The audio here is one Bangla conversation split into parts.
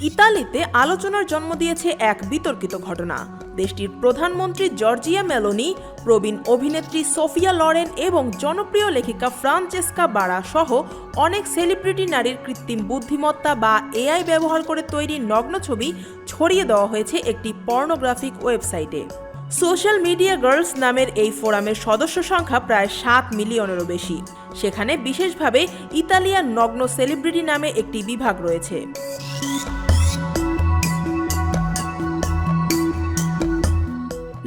ইতালিতে আলোচনার জন্ম দিয়েছে এক বিতর্কিত ঘটনা। দেশটির প্রধানমন্ত্রী জর্জিয়া মেলোনি, প্রবীণ অভিনেত্রী সোফিয়া লরেন এবং জনপ্রিয় লেখিকা ফ্রান্সেস্কা বারা সহ অনেক সেলিব্রিটি নারীর কৃত্রিম বুদ্ধিমত্তা বা এআই ব্যবহার করে তৈরি নগ্ন ছবি ছড়িয়ে দেওয়া হয়েছে একটি পর্নোগ্রাফিক ওয়েবসাইটে। সোশ্যাল মিডিয়া গার্লস নামের এই ফোরামের সদস্য সংখ্যা প্রায় সাত মিলিয়নেরও বেশি। সেখানে বিশেষভাবে ইতালিয়ান নগ্ন সেলিব্রিটি নামে একটি বিভাগ রয়েছে।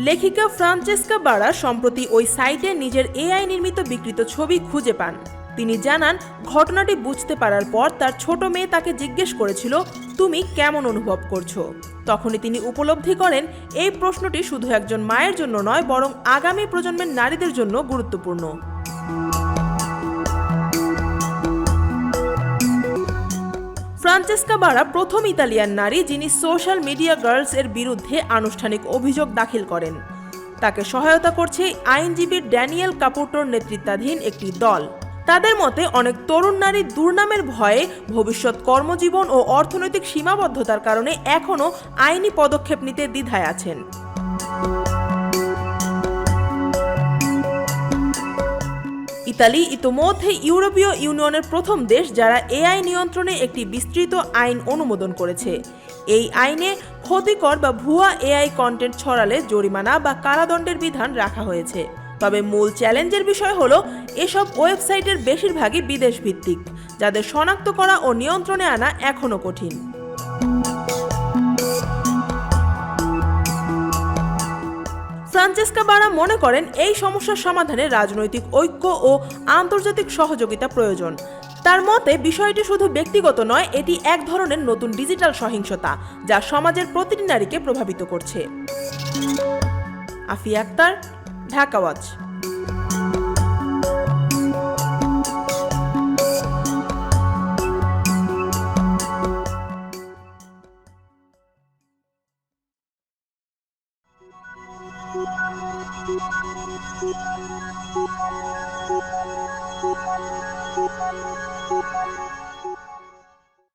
লেখিকা ফ্রান্সেস্কা বারা সম্প্রতি ওই সাইটে নিজের এআই নির্মিত বিকৃত ছবি খুঁজে পান। তিনি জানান, ঘটনাটি বুঝতে পারার পর তার ছোট মেয়ে তাকে জিজ্ঞেস করেছিল, তুমি কেমন অনুভব করছ? তখনই তিনি উপলব্ধি করেন, এই প্রশ্নটি শুধু একজন মায়ের জন্য নয়, বরং আগামী প্রজন্মের নারীদের জন্য গুরুত্বপূর্ণ। ফ্রান্সেস্কা বারা প্রথম ইতালিয়ান নারী যিনি সোশ্যাল মিডিয়া গার্লস এর বিরুদ্ধে আনুষ্ঠানিক অভিযোগ দাখিল করেন। তাকে সহায়তা করছে আইনজীবী ড্যানিয়েল কাপুটোর নেতৃত্বাধীন একটি দল। তাদের মতে, অনেক তরুণ নারী দুর্নামের ভয়ে ভবিষ্যৎ কর্মজীবন ও অর্থনৈতিক সীমাবদ্ধতার কারণে এখনও আইনি পদক্ষেপ নিতে দ্বিধায় আছেন। ইতালি ইতোমধ্যে ইউরোপীয় ইউনিয়নের প্রথম দেশ যারা এআই নিয়ন্ত্রণে একটি বিস্তৃত আইন অনুমোদন করেছে। এই আইনে ক্ষতিকর বা ভুয়া এআই কন্টেন্ট ছড়ালে জরিমানা বা কারাদণ্ডের বিধান রাখা হয়েছে। তবে মূল চ্যালেঞ্জের বিষয় হলো, এসব ওয়েবসাইটের বেশিরভাগই বিদেশ ভিত্তিক যাদের শনাক্ত করা ও নিয়ন্ত্রণে আনা এখনও কঠিন। ফ্রান্সেস্কা বারা মনে করেন এই সমস্যার সমাধানে রাজনৈতিক ঐক্য ও আন্তর্জাতিক সহযোগিতা প্রয়োজন। তার মতে, বিষয়টি শুধু ব্যক্তিগত নয়, এটি এক ধরনের নতুন ডিজিটাল সহিংসতা, যা সমাজের প্রতিটি নারীকে প্রভাবিত করছে। Afia Akter, Dhaka Thank you.